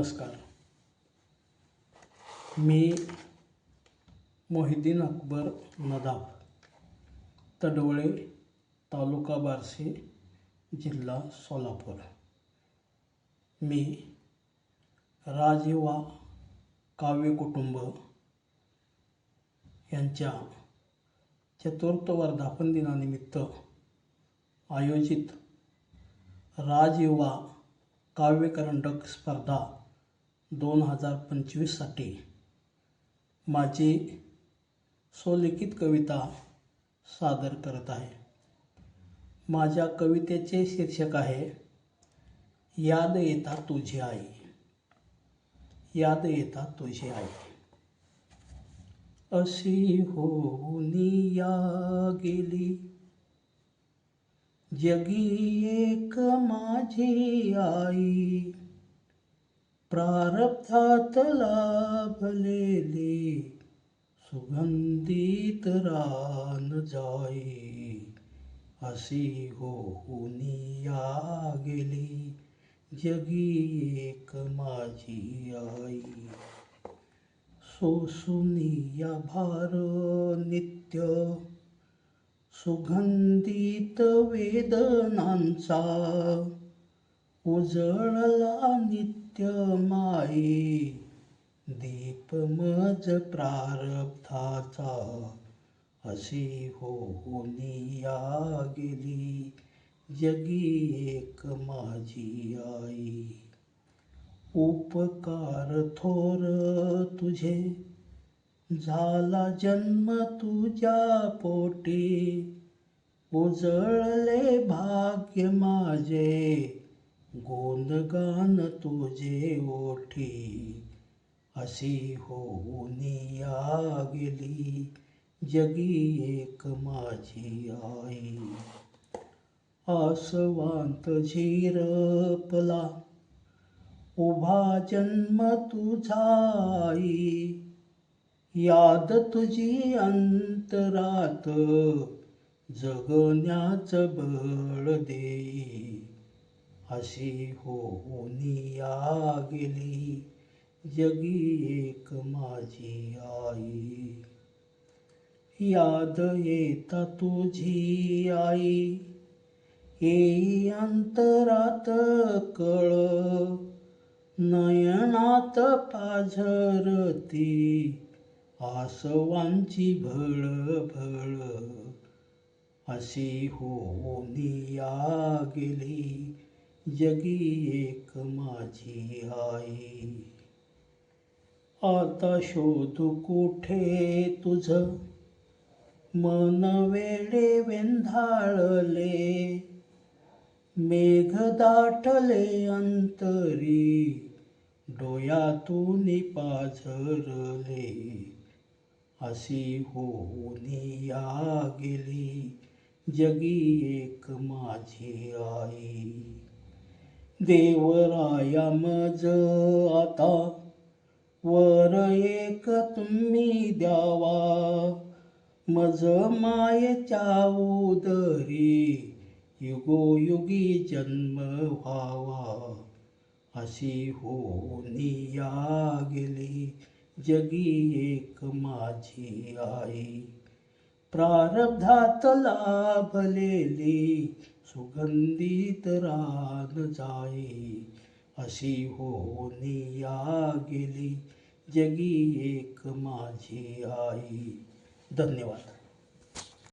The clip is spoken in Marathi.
नमस्कार. मी मोहिद्दीन अकबर नदाब तडवळे तालुका बारसे जिल्हा सोलापूर. मी राजयुवा काव्य कुटुंब यांच्या चतुर्थ वर्धापन दिनानिमित्त आयोजित राजयुवा काव्यकरंडक स्पर्धा दोन हजार पंचवीससाठी माझी स्वलिखित कविता सादर करत आहे. माझ्या कवितेचे शीर्षक आहे याद येता तुझी आई. याद येता तुझी आई. अशी होनी या गेली. जगी एक माझी आई. प्रारब्धात लाभलेली सुगंधित रान जाई अशी होऊन या गेली जगी एक माझी आई. सोसुनिया भार नित्य सुगंधित वेदनांचा उजळला नित्य माई। दीप मज प्रारब्धाचा अशी होऊन या गेली जगी एक माझी आई। उपकार थोर तुझे। झाला जन्म तुझ्या पोटी। उजळले भाग्य माझे। गोंदगान तुझे ओठी अशी होऊन या गेली जगी एक माझी आई. आसवांत झिरपला उभा जन्म तुझा आई. याद तुझी अंतरात जगण्याच बळ देई. अशी होऊन गेली जगी एक माझी आई. याद येता तुझी आई येई अंतरात कळ. नयनात पाझरती आसवांची भळ भळ. अशी होऊन गेली जगी एक माझी आई. आता शोधू कुठे तुझ? मन वेडे वेंधाळले. मेघ दाटले अंतरी. डोळ्यातून पाझरले अशी होऊन या गेली जगी एक माझी आई. देवराया मज आता. वर एक तुम्ही द्यावा. मज मायेच्या उदरी युगोयुगी जन्म व्हावा. अशी होऊन या गेली जगी एक माझी आई. प्रारब्धात लाभलेली सुगंधित रान जाई अशी होनी या गेली जगी एक माझी आई। धन्यवाद।